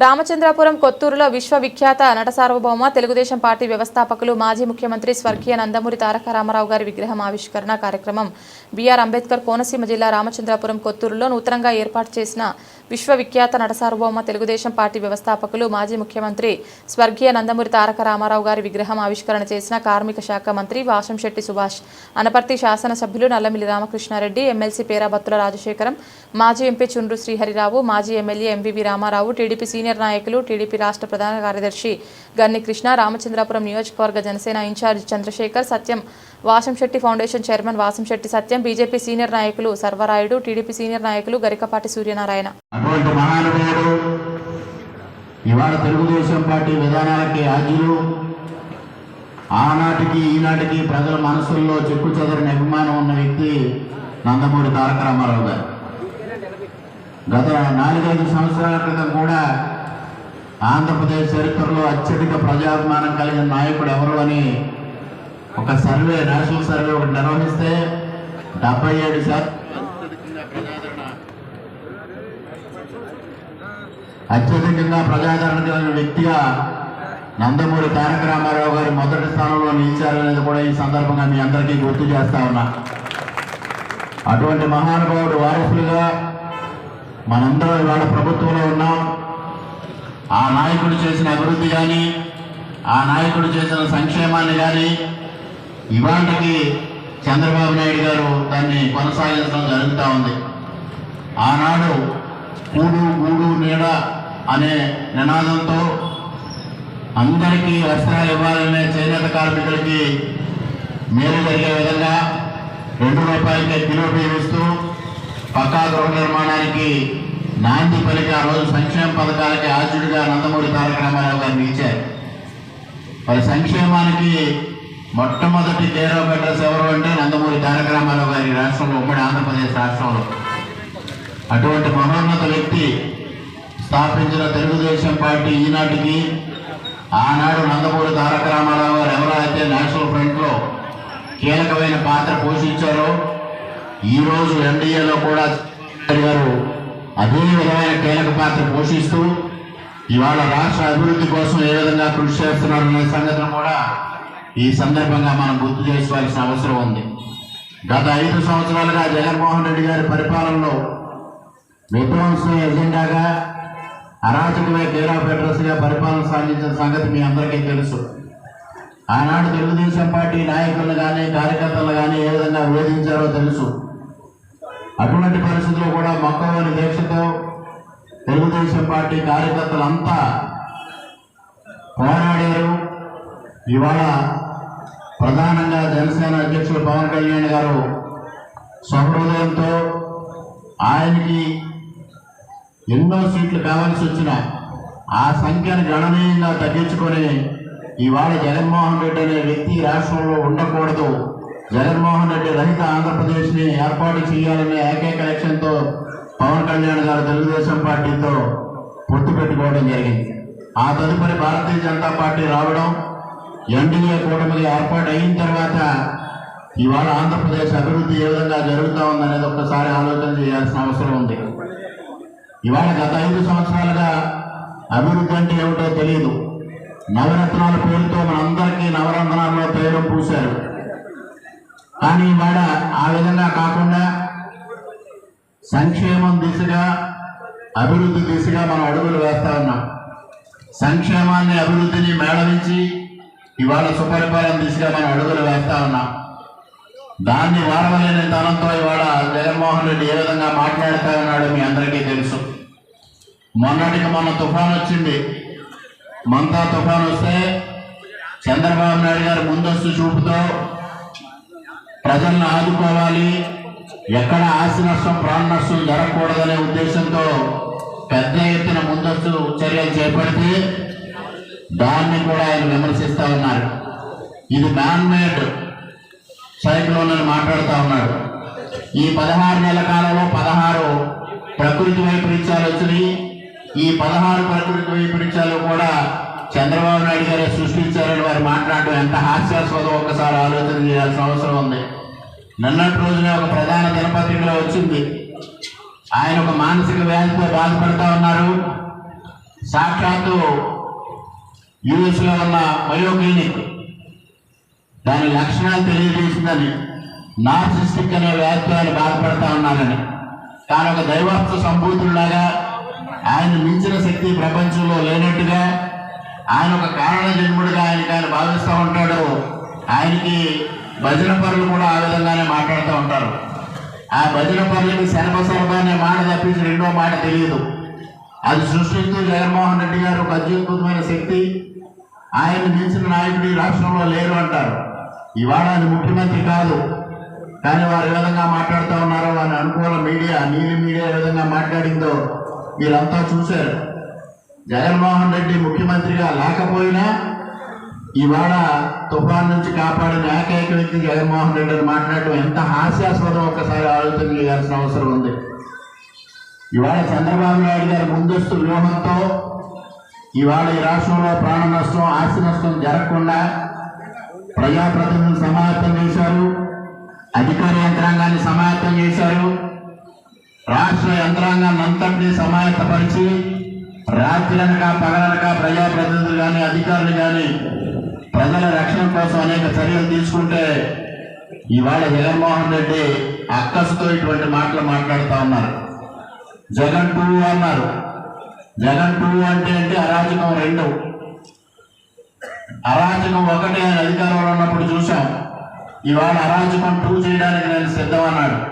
రామచంద్రపురం కొత్తూరులో విశ్వవిఖ్యాత నట సార్వభౌమ తెలుగుదేశం పార్టీ వ్యవస్థాపకులు మాజీ ముఖ్యమంత్రి స్వర్గీయ నందమూరి తారక రామారావు గారి విగ్రహం ఆవిష్కరణ కార్యక్రమం బీఆర్ అంబేద్కర్ కోనసీమ జిల్లా రామచంద్రపురం కొత్తూరులో నూతనంగా ఏర్పాటు చేసిన విశ్వవిఖ్యాత నట సార్వభౌమ తెలుగుదేశం పార్టీ వ్యవస్థాపకులు మాజీ ముఖ్యమంత్రి స్వర్గీయ నందమూరి తారక రామారావు గారి విగ్రహం ఆవిష్కరణ చేసిన కార్మిక శాఖ మంత్రి వాసంశెట్టి సుభాష్ అనపర్తి శాసనసభ్యులు నల్లమిల్లి రామకృష్ణారెడ్డి ఎమ్మెల్సీ పేరాబత్తుల రాజశేఖరం మాజీ ఎంపీ చుండ్రు శ్రీహరిరావు మాజీ MLA MVV Ramarao TDP senior senior నాయకులు టీడీపీ రాష్ట్ర ప్రధాన కార్యదర్శి గన్ని కృష్ణ రామచంద్రాపురం నియోజకవర్గ Janasena incharge Chandrasekhar Satyam Vasamsetti foundation chairman Vasamsetti Satyam BJP senior నాయకులు సర్వరాయుడు టీడీపీ సీనియర్ నాయకులు గరికపాటి సూర్యనారాయణ. ఇవాళ తెలుగుదేశం పార్టీ విధానాలకి ఆద్యులు ఆనాటికి ఈనాటికి ప్రజల మనసుల్లో చెక్కు చెదరని అభిమానం ఉన్న వ్యక్తి నందమూరి తారక రామారావు గారు. గత నాలుగైదు సంవత్సరాల క్రితం కూడా ఆంధ్రప్రదేశ్ చరిత్రలో అత్యధిక ప్రజాభిమానం కలిగిన నాయకుడు ఎవరు అని ఒక సర్వే నేషనల్ సర్వే ఒకటి నిర్వహిస్తే డెబ్బై ఏడు శాతం అత్యధికంగా ప్రజాదరణ అత్యధికంగా ప్రజాదరణ కలిగిన వ్యక్తిగా నందమూరి తారక రామారావు గారు మొదటి స్థానంలో నిలిచారనేది కూడా ఈ సందర్భంగా మీ అందరికీ గుర్తు చేస్తా ఉన్నా. అటువంటి మహానుభావుడు వారసులుగా మనందరం ఇవాళ ప్రభుత్వంలో ఉన్నాం. ఆ నాయకుడు చేసిన అభివృద్ధి కానీ ఆ నాయకుడు చేసిన సంక్షేమాన్ని కానీ ఇవాళకి చంద్రబాబు నాయుడు గారు దాన్ని కొనసాగించడం జరుగుతూ ఉంది. ఆనాడు కూడు గూడు నీడ అనే నినాదంతో అందరికీ వస్త్రాలు ఇవ్వాలనే చేనేత కార్మికులకి మేలు జరిగే విధంగా రెండు రూపాయలకే కిలో బియ్యం ఇస్తూ పక్కా గృహ నిర్మాణానికి నాంది పలికి ఆ రోజు సంక్షేమ పథకాలకి ఆర్జుడిగా నందమూరి తారక రామారావు గారిని ఇచ్చారు. మరి సంక్షేమానికి మొట్టమొదటి కేర్ ఆఫ్ ఎవరు అంటే నందమూరి తారక రామారావు గారి రాష్ట్రంలో ఉమ్మడి ఆంధ్రప్రదేశ్ రాష్ట్రంలో. అటువంటి మహోన్నత వ్యక్తి స్థాపించిన తెలుగుదేశం పార్టీ ఈనాటికి ఆనాడు నందమూరి తారక రామారావు గారు ఎవరైతే నేషనల్ ఫ్రంట్లో కీలకమైన పాత్ర పోషించారో ఈరోజు ఎన్డీఏలో కూడా గారు అదే విధమైన కీలక పాత్ర పోషిస్తూ ఇవాళ రాష్ట్ర అభివృద్ధి కోసం ఏ విధంగా కృషి చేస్తున్నారనే సంగతిని కూడా ఈ సందర్భంగా మనం గుర్తు చేసుకోవాల్సిన అవసరం ఉంది. గత ఐదు సంవత్సరాలుగా జగన్మోహన్ రెడ్డి గారి పరిపాలనలో విధ్వంసం ఎజెండాగా అరాచకమే కేరా ఫెడరస్గా పరిపాలన సాగించిన సంగతి మీ అందరికీ తెలుసు. ఆనాడు తెలుగుదేశం పార్టీ నాయకులను కానీ కార్యకర్తలు కానీ ఏ విధంగా వేధించారో తెలుసు. అటువంటి పరిస్థితుల్లో కూడా మొక్కవని దీక్షతో తెలుగుదేశం పార్టీ కార్యకర్తలంతా పోరాడారు. ఇవాళ ప్రధానంగా జనసేన అధ్యక్షులు పవన్ కళ్యాణ్ గారు సహృదయంతో ఆయనకి ఎన్నో సీట్లు కావాల్సి వచ్చిన ఆ సంఖ్యను గణనీయంగా తగ్గించుకొని ఇవాళ జగన్మోహన్ రెడ్డి అనే వ్యక్తి రాష్ట్రంలో ఉండకూడదు. జగన్మోహన్ రెడ్డి రహిత ఆంధ్రప్రదేశ్ని ఏర్పాటు చేయాలనే ఏకైక లక్ష్యంతో పవన్ కళ్యాణ్ గారు తెలుగుదేశం పార్టీతో పొత్తు పెట్టుకోవడం జరిగింది. ఆ తదుపరి భారతీయ జనతా పార్టీ రావడం ఎన్డీఏ కూటమికి ఏర్పాటు అయిన తర్వాత ఇవాళ ఆంధ్రప్రదేశ్ అభివృద్ధి ఏ విధంగా జరుగుతూ ఉందనేది ఒక్కసారి ఆలోచన చేయాల్సిన అవసరం ఉంది. ఇవాళ గత ఐదు సంవత్సరాలుగా అభివృద్ధి అంటే ఏమిటో తెలియదు నవరత్నాల పేరుతో మనందరికీ నవరంధనాల్లో పేరు పూశారు. కానీ ఇవాళ ఆ విధంగా కాకుండా సంక్షేమం దిశగా అభివృద్ధి దిశగా మనం అడుగులు వేస్తా ఉన్నాం. సంక్షేమాన్ని అభివృద్ధిని మేళవించి ఇవాళ సుపరిపాలన దిశగా మనం అడుగులు వేస్తా ఉన్నాం. దాన్ని వాడవలేని తనంతో ఇవాళ జగన్మోహన్ రెడ్డి ఏ విధంగా మాట్లాడుతా ఉన్నాడో మీ అందరికీ తెలుసు. మొన్నటికి మొన్న తుఫాన్ వచ్చింది. మంతా తుఫాన్ వస్తే చంద్రబాబు నాయుడు గారు ముందస్తు చూపుతో ప్రజలను ఆదుకోవాలి. ఎక్కడ ఆస్తి నష్టం ప్రాణ నష్టం జరగకూడదనే ఉద్దేశంతో పెద్ద ఎత్తున ముందస్తు చర్యలు చేపడితే దాన్ని కూడా ఆయన విమర్శిస్తూ ఉన్నారు. ఇది మ్యాన్ మేడ్ సైక్లోన్ అని మాట్లాడుతూ ఉన్నాడు. ఈ పదహారు నెల కాలంలో పదహారు ప్రకృతి వైపరీత్యాలు వచ్చినాయి. ఈ పదహారు ప్రకృతి వైపరీత్యాలు కూడా చంద్రబాబు నాయుడు గారే సృష్టించారని వారు మాట్లాడటం ఎంత హాస్యాస్పదం ఒక్కసారి ఆలోచన చేయాల్సిన అవసరం ఉంది. నిన్నటి రోజునే ఒక ప్రధాన దినపత్రికలో వచ్చింది. ఆయన ఒక మానసిక వ్యాధితో బాధపడతా ఉన్నారు. సాక్షాత్తు యుఎస్లో ఉన్న మయో క్లినిక్. దాని లక్షణాలు తెలియజేసిందని నార్సిస్టిక్ అనే వ్యాధితో ఆయన బాధపడతా ఉన్నారని. తాను ఒక దైవత్వ సంభూతుడిలాగా ఆయన మించిన శక్తి ప్రపంచంలో లేనట్టుగా ఆయన ఒక కారణ జన్ముడిగా ఆయనకి ఆయన భావిస్తూ ఉంటాడు. ఆయనకి భజన పరులు కూడా ఆ విధంగానే మాట్లాడుతూ ఉంటారు. ఆ భజన పరులకి శరభ శరభ అనే మాట తప్పించి రెండో మాట తెలియదు. అది సృష్టిస్తూ జగన్మోహన్ రెడ్డి గారు ఒక అత్యద్భుతమైన శక్తి. ఆయన మించిన నాయకుడు ఈ రాష్ట్రంలో లేరు అంటారు. ఇవాళ ఆయన ముఖ్యమంత్రి కాదు. కానీ వారు ఏ విధంగా మాట్లాడుతూ ఉన్నారో వారిని అనుకూల మీడియా నీలి మీడియా ఏ విధంగా మాట్లాడిందో మీరంతా చూశారు. జగన్మోహన్ రెడ్డి ముఖ్యమంత్రిగా లేకపోయినా ఇవాళ తుఫాన్ నుంచి కాపాడిన ఏకైక వ్యక్తి జగన్మోహన్ రెడ్డి అని మాట్లాడటం ఎంత హాస్యాస్పదం ఒకసారి ఆలోచన చేయాల్సిన అవసరం ఉంది. ఇవాళ చంద్రబాబు నాయుడు గారి ముందస్తు వ్యూహంతో ఇవాళ ఈ రాష్ట్రంలో ప్రాణ నష్టం ఆస్తి నష్టం జరగకుండా ప్రజాప్రతినిధులు సమాయత్తం చేశారు. అధికార యంత్రాంగాన్ని సమాయత్తం చేశారు. రాష్ట్ర యంత్రాంగాన్ని అంతటినీ సమాయత్తపరిచి రాత్రనక పగలనక ప్రజాప్రతినిధులు కానీ అధికారులు కానీ ప్రజల రక్షణ కోసం అనేక చర్యలు తీసుకుంటే ఇవాళ జగన్మోహన్ రెడ్డి అక్కసుతో ఇటువంటి మాటలు మాట్లాడుతూ ఉన్నారు. జగన్ టూ అన్నారు. జగన్ టూ అంటే అంటే అరాచకం రెండు. అరాచకం ఒకటి ఆయన అధికారంలో ఉన్నప్పుడు చూసాం. ఇవాళ అరాచకం టూ చేయడానికి నేను సిద్ధమన్నాడు